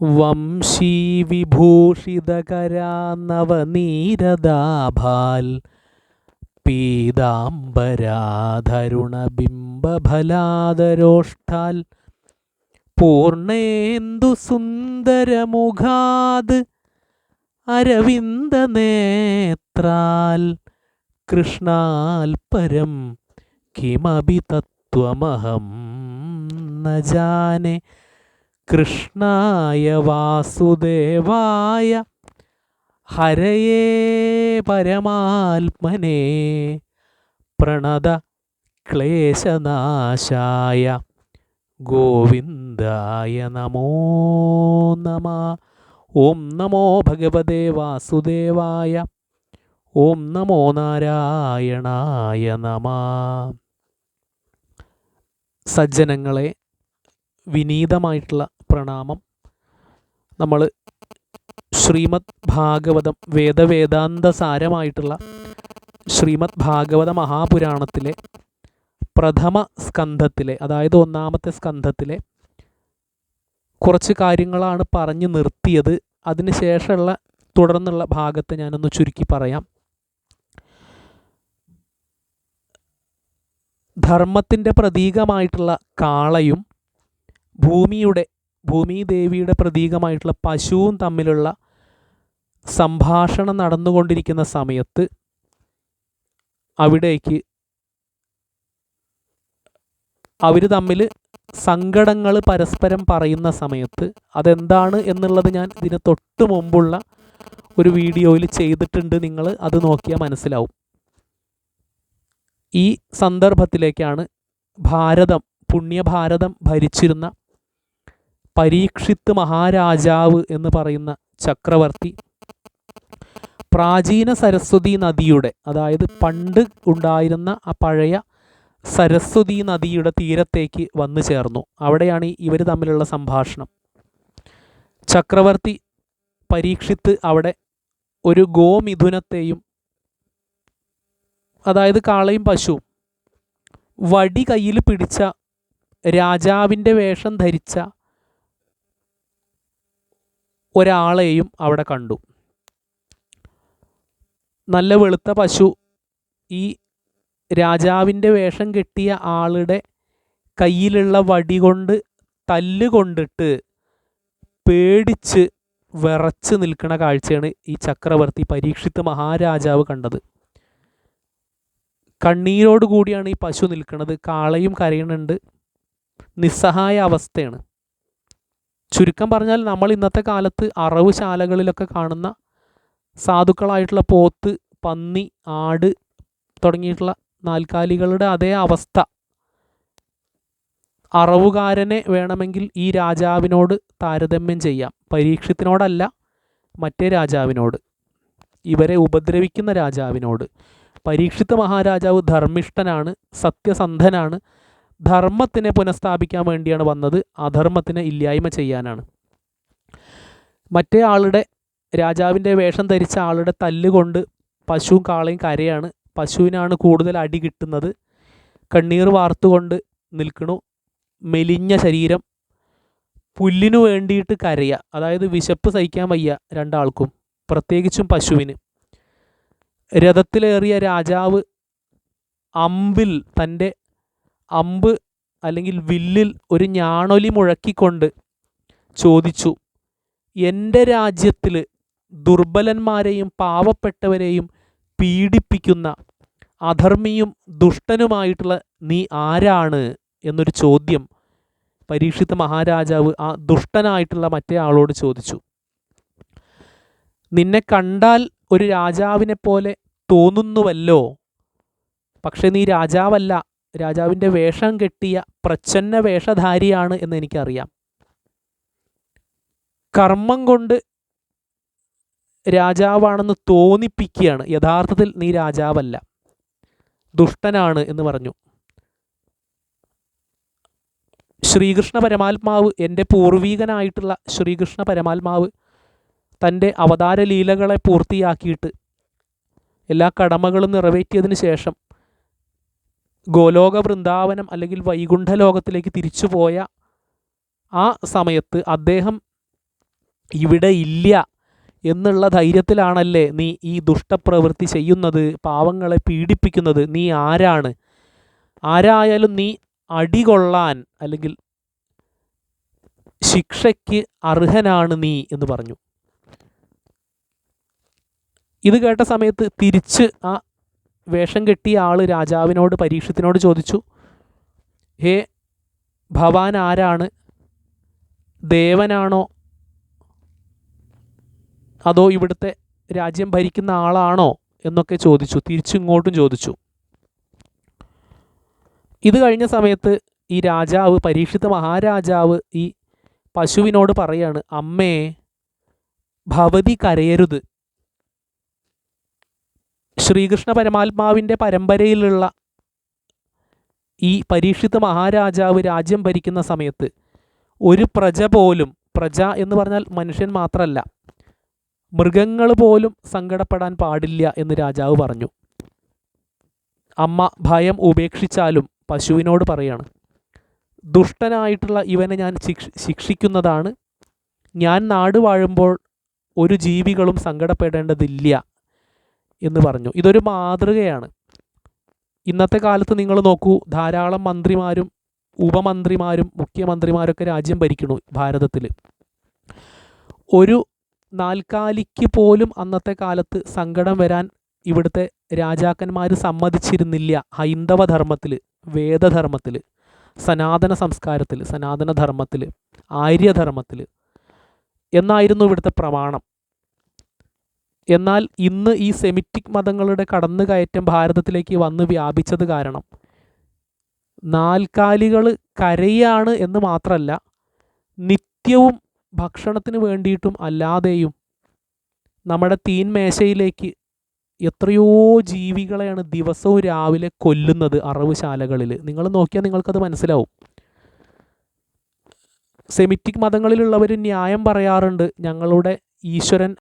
വംശീവിഭൂഷിതകരാനവനീരദാഭാൽ പൂർണേന്ദു സുന്ദരമുഖാത് അരവിന്ദനേത്രാൽ കൃഷ്ണാൽ പരം കിമപി തത്വമഹം ജാനെ കൃഷ്ണായ വാസുദേവായ ഹരയേ പരമാത്മനെ പ്രണത ക്ലേശനാശായ ഗോവിന്ദായ നമോ നമ. ഓം നമോ ഭഗവതേ വാസുദേവായ ഓം നമോ നാരായണായ നമ. സജ്ജനങ്ങളെ വിനീതമായിട്ടുള്ള പ്രണാമം. നമ്മൾ ശ്രീമദ് ഭാഗവതം വേദവേദാന്ത സാരമായിട്ടുള്ള ശ്രീമദ് ഭാഗവത മഹാപുരാണത്തിലെ പ്രഥമ സ്കന്ധത്തിലെ അതായത് ഒന്നാമത്തെ സ്കന്ധത്തിലെ കുറച്ച് കാര്യങ്ങളാണ് പറഞ്ഞു നിർത്തിയത്. അതിനുശേഷമുള്ള തുടർന്നുള്ള ഭാഗത്ത് ഞാനൊന്ന് ചുരുക്കി പറയാം. ധർമ്മത്തിന്റെ പ്രതീകമായിട്ടുള്ള കാളയും ഭൂമിയുടെ ഭൂമിദേവിയുടെ പ്രതീകമായിട്ടുള്ള പശുവും തമ്മിലുള്ള സംഭാഷണം നടന്നുകൊണ്ടിരിക്കുന്ന സമയത്ത് അവിടേക്ക് അവർ തമ്മിൽ സങ്കടങ്ങൾ പരസ്പരം പറയുന്ന സമയത്ത് അതെന്താണ് എന്നുള്ളത് ഞാൻ ഇതിന് തൊട്ട് മുമ്പുള്ള ഒരു വീഡിയോയിൽ ചെയ്തിട്ടുണ്ട് നിങ്ങൾ അത് നോക്കിയാൽ മനസ്സിലാവും. ഈ സന്ദർഭത്തിലേക്കാണ് ഭാരതം പുണ്യഭാരതം ഭരിച്ചിരുന്ന പരീക്ഷിത്ത് മഹാരാജാവ് എന്ന് പറയുന്ന ചക്രവർത്തി. പ്രാചീന സരസ്വതി നദിയുടെ അതായത് പണ്ട് ഉണ്ടായിരുന്ന ആ പഴയ സരസ്വതി നദിയുടെ തീരത്തേക്ക് വന്നു ചേർന്നു. അവിടെയാണ് ഇവർ തമ്മിലുള്ള സംഭാഷണം. ചക്രവർത്തി പരീക്ഷിത്ത് അവിടെ ഒരു ഗോമിഥുനത്തെയും അതായത് കാളയും പശുവും വടി കയ്യിൽ പിടിച്ച രാജാവിന്റെ വേഷം ധരിച്ച ഒരാളെയും അവിടെ കണ്ടു. നല്ല വെളുത്ത പശു ഈ രാജാവിന്റെ വേഷം കെട്ടിയ ആളുടെ കയ്യിലുള്ള വടി കൊണ്ട് തല്ലുകൊണ്ടിട്ട് പേടിച്ച് വിറച്ച് നിൽക്കുന്ന കാഴ്ചയാണ് ഈ ചക്രവർത്തി പരീക്ഷിത്ത് മഹാരാജാവ് കണ്ടത്. കണ്ണീരോട് കൂടിയാണ് ഈ പശു നിൽക്കുന്നത് കാളയും കരയുന്നുണ്ട്. നിസ്സഹായ അവസ്ഥയാണ് ചുരുക്കം പറഞ്ഞാൽ നമ്മൾ ഇന്നത്തെ കാലത്ത് അറവ് ശാലകളിലൊക്കെ കാണുന്ന സാധുക്കളായിട്ടുള്ള പോത്ത് പന്നി ആട് തുടങ്ങിയിട്ടുള്ള നാൽക്കാലികളുടെ അതേ അവസ്ഥ. അറവുകാരനെ വേണമെങ്കിൽ ഈ രാജാവിനോട് താരതമ്യം ചെയ്യാം. പരീക്ഷത്തിനോടല്ല മറ്റേ രാജാവിനോട്. ഇവരെ ഉപദ്രവിക്കുന്ന രാജാവിനോട്. പരീക്ഷിത്ത മഹാരാജാവ് ധർമ്മിഷ്ഠനാണ് സത്യസന്ധനാണ്. ധർമ്മത്തിനെ പുനഃസ്ഥാപിക്കാൻ വേണ്ടിയാണ് വന്നത്. അധർമ്മത്തിനെ ഇല്ലായ്മ ചെയ്യാനാണ്. മറ്റേ ആളുടെ രാജാവിന്റെ വേഷം ധരിച്ച ആളുടെ തല്ലുകൊണ്ട് പശുവും കാളയും കരയാണ്. പശുവിനാണ് കൂടുതൽ അടി കിട്ടുന്നത്. കണ്ണീർ വാർത്തുകൊണ്ട് നിൽക്കണു. മെലിഞ്ഞ ശരീരം. പുല്ലിനു വേണ്ടിയിട്ട് കരയുക അതായത് വിശപ്പ് സഹിക്കാൻ വയ്യ രണ്ടാൾക്കും. പ്രത്യേകിച്ചും പശുവിന്. രഥത്തിലേറിയ രാജാവ് അമ്പിൽ തന്റെ അമ്പ് അല്ലെങ്കിൽ വില്ലിൽ ഒരു ഞാണൊലി മുഴക്കിക്കൊണ്ട് ചോദിച്ചു എന്റെ രാജ്യത്തിൽ ദുർബലന്മാരെയും പാവപ്പെട്ടവരെയും പീഡിപ്പിക്കുന്ന അധർമ്മിയും ദുഷ്ടനുമായിട്ടുള്ള നീ ആരാണ്? എന്നൊരു ചോദ്യം പരീക്ഷിത്ത മഹാരാജാവ് ആ ദുഷ്ടനായിട്ടുള്ള മറ്റേ ആളോട് ചോദിച്ചു. നിന്നെ കണ്ടാൽ ഒരു രാജാവിനെ പോലെ തോന്നുന്നുവല്ലോ പക്ഷെ നീ രാജാവല്ല. രാജാവിന്റെ വേഷം കെട്ടിയ പ്രച്ഛന്ന വേഷധാരിയാണ് എന്ന് എനിക്കറിയാം. കർമ്മം കൊണ്ട് രാജാവാണെന്ന് തോന്നിപ്പിക്കുകയാണ്. യഥാർത്ഥത്തിൽ നീ രാജാവല്ല. ദുഷ്ടനാണ് എന്ന് പറഞ്ഞു. ശ്രീകൃഷ്ണ പരമാത്മാവ് എന്റെ പൂർവീകനായിട്ടുള്ള ശ്രീകൃഷ്ണ പരമാത്മാവ് തന്റെ അവതാര ലീലകളെ പൂർത്തിയാക്കിയിട്ട് എല്ലാ കടമകളും നിറവേറ്റിയതിന് ശേഷം ഗോലോക വൃന്ദാവനം അല്ലെങ്കിൽ വൈകുണ്ഠ ലോകത്തിലേക്ക് തിരിച്ചു പോയ ആ സമയത്ത് അദ്ദേഹം ഇവിടെ ഇല്ല എന്നുള്ള ധൈര്യത്തിലാണല്ലേ നീ ഈ ദുഷ്ടപ്രവൃത്തി ചെയ്യുന്നത് പാവങ്ങളെ പീഡിപ്പിക്കുന്നത് നീ ആരാണ്? ആരായാലും നീ അടികൊള്ളാൻ അല്ലെങ്കിൽ ശിക്ഷയ്ക്ക് അർഹനാണ് നീ എന്ന് പറഞ്ഞു. ഇത് കേട്ട സമയത്ത് തിരിച്ച് ആ വേഷം കെട്ടിയ ആൾ രാജാവിനോട് പരീക്ഷത്തിനോട് ചോദിച്ചു ഹേ ഭവാൻ ആരാണ്? ദേവനാണോ? അതോ ഇവിടുത്തെ രാജ്യം ഭരിക്കുന്ന ആളാണോ? എന്നൊക്കെ ചോദിച്ചു തിരിച്ചിങ്ങോട്ടും ചോദിച്ചു. ഇത് കഴിഞ്ഞ സമയത്ത് ഈ രാജാവ് പരീക്ഷിത മഹാരാജാവ് ഈ പശുവിനോട് പറയാണ് അമ്മേ ഭവതി കരയരുത്. ശ്രീകൃഷ്ണ പരമാത്മാവിന്റെ പരമ്പരയിലുള്ള ഈ പരീക്ഷിത മഹാരാജാവ് രാജ്യം ഭരിക്കുന്ന സമയത്ത് ഒരു പ്രജ പോലും പ്രജ എന്ന് പറഞ്ഞാൽ മനുഷ്യൻ മാത്രമല്ല മൃഗങ്ങൾ പോലും സങ്കടപ്പെടാൻ പാടില്ല എന്ന് രാജാവ് പറഞ്ഞു. അമ്മ ഭയം ഉപേക്ഷിച്ചാലും പശുവിനോട് പറയാണ് ദുഷ്ടനായിട്ടുള്ള ഇവനെ ഞാൻ ശിക്ഷ ശിക്ഷിക്കുന്നതാണ്. ഞാൻ നാട് വാഴുമ്പോൾ ഒരു ജീവികളും സങ്കടപ്പെടേണ്ടതില്ല. എന്ന് പറഞ്ഞു. ഇതൊരു മാതൃകയാണ്. ഇന്നത്തെ കാലത്ത് നിങ്ങൾ നോക്കൂ ധാരാളം മന്ത്രിമാരും ഉപമന്ത്രിമാരും മുഖ്യമന്ത്രിമാരൊക്കെ രാജ്യം ഭരിക്കണു ഭാരതത്തിൽ ഒരു നാൽക്കാലിക്ക് പോലും അന്നത്തെ കാലത്ത് സങ്കടം വരാൻ ഇവിടുത്തെ രാജാക്കന്മാർ സമ്മതിച്ചിരുന്നില്ല ഹൈന്ദവ ധർമ്മത്തിൽ വേദധർമ്മത്തിൽ സനാതന സംസ്കാരത്തിൽ സനാതന ധർമ്മത്തിൽ ആര്യധർമ്മത്തിൽ എന്നായിരുന്നു ഇവിടുത്തെ പ്രമാണം. എന്നാൽ ഇന്ന് ഈ സെമിറ്റിക് മതങ്ങളുടെ കടന്നുകയറ്റം ഭാരതത്തിലേക്ക് വന്ന് വ്യാപിച്ചത് കാരണം നാൽക്കാലികൾ കരയാണ് എന്ന് മാത്രമല്ല നിത്യവും ഭക്ഷണത്തിന് വേണ്ടിയിട്ടും അല്ലാതെയും നമ്മുടെ തീൻമേശയിലേക്ക് എത്രയോ ജീവികളെയാണ് ദിവസവും രാവിലെ കൊല്ലുന്നത് അറവുശാലകളിൽ. നിങ്ങൾ നോക്കിയാൽ നിങ്ങൾക്കത് മനസ്സിലാവും. സെമിറ്റിക് മതങ്ങളിലുള്ളവർ ന്യായം പറയാറുണ്ട് ഞങ്ങളുടെ ഈശ്വരൻ